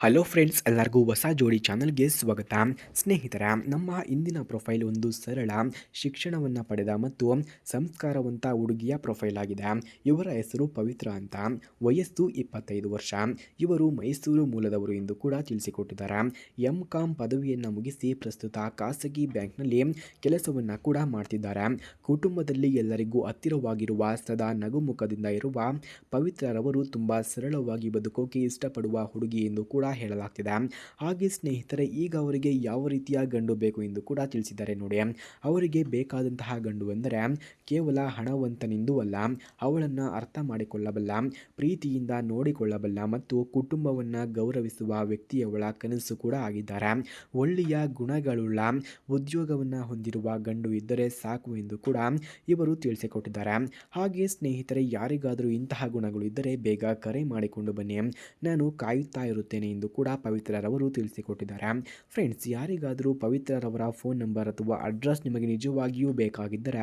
Hello friends ಎಲ್ಲರಿಗೂ ಹೊಸ ಜೋಡಿ ಚಾನಲ್ಗೆ ಸ್ವಾಗತ. ಸ್ನೇಹಿತರ, ನಮ್ಮ ಇಂದಿನ ಪ್ರೊಫೈಲ್ ಒಂದು ಸರಳ ಶಿಕ್ಷಣವನ್ನು ಪಡೆದ ಮತ್ತು ಸಂಸ್ಕಾರವಂತ ಹುಡುಗಿಯ ಪ್ರೊಫೈಲ್ ಆಗಿದೆ. ಇವರ ಹೆಸರು ಪವಿತ್ರ ಅಂತ. ವಯಸ್ಸು ಇಪ್ಪತ್ತೈದು ವರ್ಷ. ಇವರು ಮೈಸೂರು ಮೂಲದವರು ಎಂದು ಕೂಡ ತಿಳಿಸಿಕೊಟ್ಟಿದ್ದಾರೆ. ಎಂ ಕಾಮ್ ಪದವಿಯನ್ನು ಮುಗಿಸಿ ಪ್ರಸ್ತುತ ಖಾಸಗಿ ಬ್ಯಾಂಕ್ನಲ್ಲಿ ಕೆಲಸವನ್ನು ಕೂಡ ಮಾಡ್ತಿದ್ದಾರೆ. ಕುಟುಂಬದಲ್ಲಿ ಎಲ್ಲರಿಗೂ ಹತ್ತಿರವಾಗಿರುವ ಸದಾ ನಗುಮುಖದಿಂದ ಇರುವ ಪವಿತ್ರರವರು ತುಂಬ ಸರಳವಾಗಿ ಬದುಕೋಕೆ ಇಷ್ಟಪಡುವ ಹುಡುಗಿ ಎಂದು ಕೂಡ ಹೇಳಲಾಗ್ತಿದೆ. ಹಾಗೆ ಸ್ನೇಹಿತರೆ, ಈಗ ಅವರಿಗೆ ಯಾವ ರೀತಿಯ ಗಂಡು ಬೇಕು ಎಂದು ಕೂಡ ತಿಳಿಸಿದ್ದಾರೆ ನೋಡಿ. ಅವರಿಗೆ ಬೇಕಾದಂತಹ ಗಂಡು ಎಂದರೆ ಕೇವಲ ಹಣವಂತನೆಂದೂ ಅಲ್ಲ, ಅವಳನ್ನು ಅರ್ಥ ಮಾಡಿಕೊಳ್ಳಬಲ್ಲ, ಪ್ರೀತಿಯಿಂದ ನೋಡಿಕೊಳ್ಳಬಲ್ಲ ಮತ್ತು ಕುಟುಂಬವನ್ನು ಗೌರವಿಸುವ ವ್ಯಕ್ತಿಯವಳ ಕನಸು ಕೂಡ ಆಗಿದ್ದಾರೆ. ಒಳ್ಳೆಯ ಗುಣಗಳುಳ್ಳ ಉದ್ಯೋಗವನ್ನು ಹೊಂದಿರುವ ಗಂಡು ಇದ್ದರೆ ಸಾಕು ಎಂದು ಕೂಡ ಇವರು ತಿಳಿಸಿಕೊಟ್ಟಿದ್ದಾರೆ. ಹಾಗೆ ಸ್ನೇಹಿತರೆ, ಯಾರಿಗಾದರೂ ಇಂತಹ ಗುಣಗಳು ಇದ್ದರೆ ಬೇಗ ಕರೆ ಮಾಡಿಕೊಂಡು ಬನ್ನಿ. ನಾನು ಕಾಯುತ್ತಾ ಇರುತ್ತೇನೆ ಎಂದು ಕೂಡ ಪವಿತ್ರರವರು ತಿಳಿಸಿಕೊಟ್ಟಿದ್ದಾರೆ. ಫ್ರೆಂಡ್ಸ್ ಯಾರಿಗಾದರೂ ಪವಿತ್ರರವರ ಫೋನ್ ನಂಬರ್ ಅಥವಾ ಅಡ್ರೆಸ್ ನಿಮಗೆ ನಿಜವಾಗಿಯೂ ಬೇಕಾಗಿದ್ದರೆ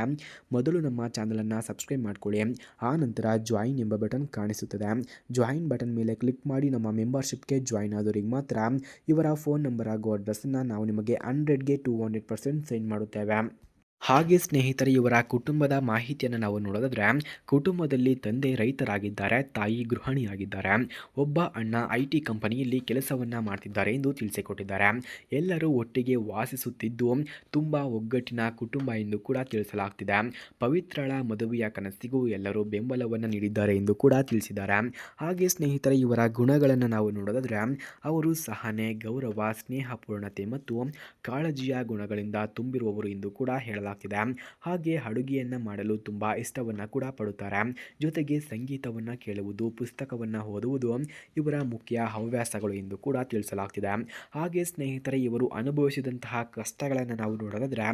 ಮೊದಲು ನಮ್ಮ ಚಾನಲನ್ನು ಸಬ್ಸ್ಕ್ರೈಬ್ ಮಾಡಿಕೊಳ್ಳಿ. ಆ ನಂತರ ಜಾಯಿನ್ ಎಂಬ ಬಟನ್ ಕಾಣಿಸುತ್ತದೆ. ಜಾಯಿನ್ ಬಟನ್ ಮೇಲೆ ಕ್ಲಿಕ್ ಮಾಡಿ ನಮ್ಮ ಮೆಂಬರ್ಶಿಪ್ಗೆ ಜಾಯಿನ್ ಆದವರಿಗೆ ಮಾತ್ರ ಇವರ ಫೋನ್ ನಂಬರ್ ಹಾಗೂ ಅಡ್ರೆಸ್ಸನ್ನು ನಾವು ನಿಮಗೆ ಹಂಡ್ರೆಡ್ಗೆ ಟೂ ಹಂಡ್ರೆಡ್ ಪರ್ಸೆಂಟ್ ಸೆಂಡ್ ಮಾಡುತ್ತೇವೆ. ಹಾಗೆ ಸ್ನೇಹಿತರೆ, ಇವರ ಕುಟುಂಬದ ಮಾಹಿತಿಯನ್ನು ನಾವು ನೋಡೋದಾದ್ರೆ, ಕುಟುಂಬದಲ್ಲಿ ತಂದೆ ರೈತರಾಗಿದ್ದಾರೆ, ತಾಯಿ ಗೃಹಿಣಿಯಾಗಿದ್ದಾರೆ. ಒಬ್ಬ ಅಣ್ಣ ಐ ಟಿ ಕಂಪನಿಯಲ್ಲಿ ಕೆಲಸವನ್ನು ಮಾಡ್ತಿದ್ದಾರೆ ಎಂದು ತಿಳಿಸಿಕೊಟ್ಟಿದ್ದಾರೆ. ಎಲ್ಲರೂ ಒಟ್ಟಿಗೆ ವಾಸಿಸುತ್ತಿದ್ದು, ತುಂಬ ಒಗ್ಗಟ್ಟಿನ ಕುಟುಂಬ ಎಂದು ಕೂಡ ತಿಳಿಸಲಾಗ್ತಿದೆ. ಪವಿತ್ರಳ ಮದುವೆಯ ಕನಸಿಗೂ ಎಲ್ಲರೂ ಬೆಂಬಲವನ್ನು ನೀಡಿದ್ದಾರೆ ಎಂದು ಕೂಡ ತಿಳಿಸಿದ್ದಾರೆ. ಹಾಗೆ ಸ್ನೇಹಿತರೆ, ಇವರ ಗುಣಗಳನ್ನು ನಾವು ನೋಡೋದಾದ್ರೆ, ಅವರು ಸಹನೆ, ಗೌರವ, ಸ್ನೇಹಪೂರ್ಣತೆ ಮತ್ತು ಕಾಳಜಿಯ ಗುಣಗಳಿಂದ ತುಂಬಿರುವವರು ಎಂದು ಕೂಡ ಹೇಳಲಾಗ್ತಿದೆ ಹಾಗೆ ಅಡುಗೆಯನ್ನು ಮಾಡಲು ತುಂಬ ಇಷ್ಟವನ್ನು ಕೂಡ ಪಡುತ್ತಾರೆ. ಜೊತೆಗೆ ಸಂಗೀತವನ್ನು ಕೇಳುವುದು, ಪುಸ್ತಕವನ್ನು ಓದುವುದು ಇವರ ಮುಖ್ಯ ಹವ್ಯಾಸಗಳು ಎಂದು ಕೂಡ ತಿಳಿಸಲಾಗ್ತಿದೆ. ಹಾಗೆ ಸ್ನೇಹಿತರೆ, ಇವರು ಅನುಭವಿಸಿದಂತಹ ಕಷ್ಟಗಳನ್ನು ನಾವು ನೋಡೋದಾದರೆ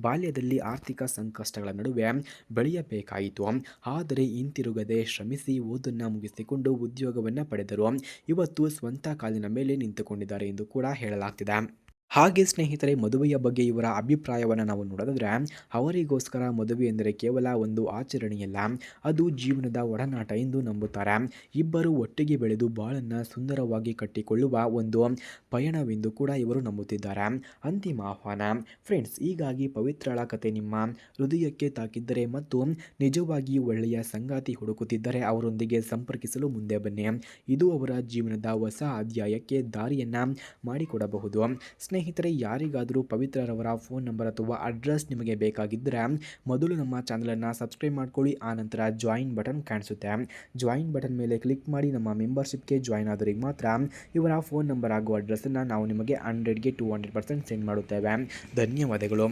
ಬಾಲ್ಯದಲ್ಲಿ ಆರ್ಥಿಕ ಸಂಕಷ್ಟಗಳ ನಡುವೆ ಬೆಳೆಯಬೇಕಾಯಿತು. ಆದರೆ ಹಿಂತಿರುಗದೆ ಶ್ರಮಿಸಿ ಓದನ್ನು ಮುಗಿಸಿಕೊಂಡು ಉದ್ಯೋಗವನ್ನು ಪಡೆದರು. ಇವತ್ತು ಸ್ವಂತ ಕಾಲಿನ ಮೇಲೆ ನಿಂತುಕೊಂಡಿದ್ದಾರೆ ಎಂದು ಕೂಡ ಹೇಳಲಾಗ್ತಿದೆ. ಹಾಗೆ ಸ್ನೇಹಿತರೆ, ಮದುವೆಯ ಬಗ್ಗೆ ಇವರ ಅಭಿಪ್ರಾಯವನ್ನು ನಾವು ನೋಡೋದಾದ್ರೆ, ಅವರಿಗೋಸ್ಕರ ಮದುವೆ ಎಂದರೆ ಕೇವಲ ಒಂದು ಆಚರಣೆಯಲ್ಲ, ಅದು ಜೀವನದ ಒಡನಾಟ ಎಂದು ನಂಬುತ್ತಾರೆ. ಇಬ್ಬರು ಒಟ್ಟಿಗೆ ಬೆಳೆದು ಬಾಳನ್ನು ಸುಂದರವಾಗಿ ಕಟ್ಟಿಕೊಳ್ಳುವ ಒಂದು ಪಯಣವೆಂದು ಕೂಡ ಇವರು ನಂಬುತ್ತಿದ್ದಾರೆ. ಅಂತಿಮ ಆಹ್ವಾನ. ಫ್ರೆಂಡ್ಸ್, ಹೀಗಾಗಿ ಪವಿತ್ರಳ ಕತೆ ನಿಮ್ಮ ಹೃದಯಕ್ಕೆ ತಾಕಿದ್ದರೆ ಮತ್ತು ನಿಜವಾಗಿ ಒಳ್ಳೆಯ ಸಂಗಾತಿ ಹುಡುಕುತ್ತಿದ್ದರೆ ಅವರೊಂದಿಗೆ ಸಂಪರ್ಕಿಸಲು ಮುಂದೆ ಬನ್ನಿ. ಇದು ಅವರ ಜೀವನದ ಹೊಸ ಅಧ್ಯಾಯಕ್ಕೆ ದಾರಿಯನ್ನು ಮಾಡಿಕೊಡಬಹುದು. ಸ್ನೇಹಿತರೆ, ಯಾರಿಗಾದರೂ ಪವಿತ್ರರವರ ಫೋನ್ ನಂಬರ್ ಅಥವಾ ಅಡ್ರೆಸ್ ನಿಮಗೆ ಬೇಕಾಗಿದ್ದರೆ ಮೊದಲು ನಮ್ಮ ಚಾನಲನ್ನು ಸಬ್ಸ್ಕ್ರೈಬ್ ಮಾಡ್ಕೊಳ್ಳಿ ಆನಂತರ ಜಾಯಿನ್ ಬಟನ್ ಕಾಣಿಸುತ್ತೆ. ಜಾಯಿನ್ ಬಟನ್ ಮೇಲೆ ಕ್ಲಿಕ್ ಮಾಡಿ ನಮ್ಮ ಮೆಂಬರ್ಶಿಪ್ಗೆ ಜಾಯಿನ್ ಆದವರಿಗೆ ಮಾತ್ರ ಇವರ ಫೋನ್ ನಂಬರ್ ಹಾಗೂ ಅಡ್ರೆಸ್ಸನ್ನು ನಾವು ನಿಮಗೆ ಹಂಡ್ರೆಡ್ಗೆ ಟೂ ಹಂಡ್ರೆಡ್ ಪರ್ಸೆಂಟ್ ಸೆಂಡ್ ಮಾಡುತ್ತೇವೆ. ಧನ್ಯವಾದಗಳು.